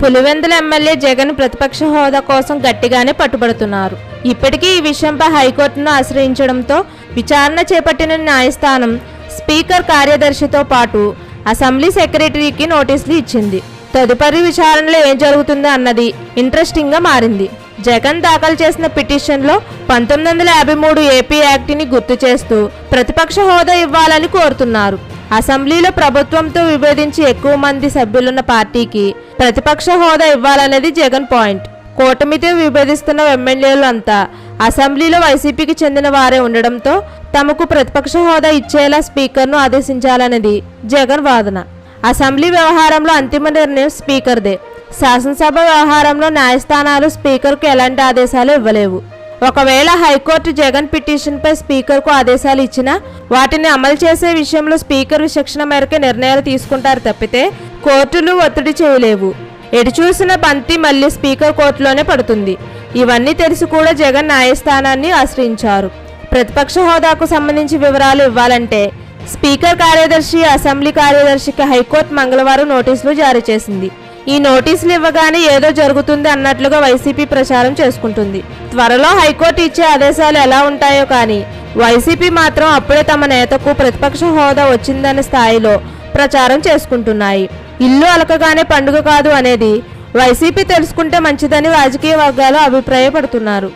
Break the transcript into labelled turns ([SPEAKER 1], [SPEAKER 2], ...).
[SPEAKER 1] Pulivendula MLA Jagan ప్రతిపక్ష హోదా కోసం గట్టిగానే పట్టుబడుతున్నారు. ఇప్పటికీ ఈ విషయంపై హైకోర్టును ఆశ్రయించడంతో విచారణ చేపట్టిన న్యాయస్థానం స్పీకర్ కార్యదర్శితో పాటు అసెంబ్లీ సెక్రటరీకి నోటీసులు ఇచ్చింది. తదుపరి విచారణలో ఏం జరుగుతుందో అన్నది ఇంట్రెస్టింగ్గా మారింది. జగన్ దాఖలు చేసిన పిటిషన్లో పంతొమ్మిది వందల యాభై మూడు ఏపీ యాక్ట్ని గుర్తు చేస్తూ ప్రతిపక్ష హోదా ఇవ్వాలని కోరుతున్నారు. అసెంబ్లీలో ప్రభుత్వంతో విభేదించి ఎక్కువ మంది సభ్యులున్న పార్టీకి ప్రతిపక్ష హోదా ఇవ్వాలనేది జగన్ పాయింట్. కూటమితో విభేదిస్తున్న ఎమ్మెల్యేలు అంతా అసెంబ్లీలో వైసీపీకి చెందిన వారే ఉండడంతో తమకు ప్రతిపక్ష హోదా ఇచ్చేలా స్పీకర్ను ఆదేశించాలనేది జగన్ వాదన. అసెంబ్లీ వ్యవహారంలో అంతిమ నిర్ణయం స్పీకర్దే. శాసనసభ వ్యవహారంలో న్యాయస్థానాలు స్పీకర్కు ఎలాంటి ఆదేశాలు ఇవ్వలేవు. ఒకవేళ హైకోర్టు జగన్ పిటిషన్పై స్పీకర్కు ఆదేశాలు ఇచ్చినా వాటిని అమలు చేసే విషయంలో స్పీకర్ విచక్షణ మేరకే నిర్ణయాలు తీసుకుంటారు తప్పితే కోర్టులు ఒత్తిడి చేయలేవు. ఎటు చూసిన బంతి మళ్ళీ స్పీకర్ కోర్టులోనే పడుతుంది. ఇవన్నీ తెలిసి కూడా జగన్ న్యాయస్థానాన్ని ఆశ్రయించారు. ప్రతిపక్ష హోదాకు సంబంధించి వివరాలు ఇవ్వాలంటే స్పీకర్ కార్యదర్శి అసెంబ్లీ కార్యదర్శికి హైకోర్టు మంగళవారం నోటీసులు జారీ చేసింది. ఈ నోటీసులు ఇవ్వగానే ఏదో జరుగుతుంది అన్నట్లుగా వైసీపీ ప్రచారం చేసుకుంటుంది. త్వరలో హైకోర్టు ఇచ్చే ఆదేశాలు ఎలా ఉంటాయో కానీ వైసీపీ మాత్రం అప్పుడే తమ నేతకు ప్రతిపక్ష హోదా వచ్చిందనే స్థాయిలో ప్రచారం చేసుకుంటున్నాయి. ఇల్లు అలకగానే పండుగ కాదు అనేది వైసీపీ తెలుసుకుంటే మంచిదని రాజకీయ వర్గాలు అభిప్రాయపడుతున్నారు.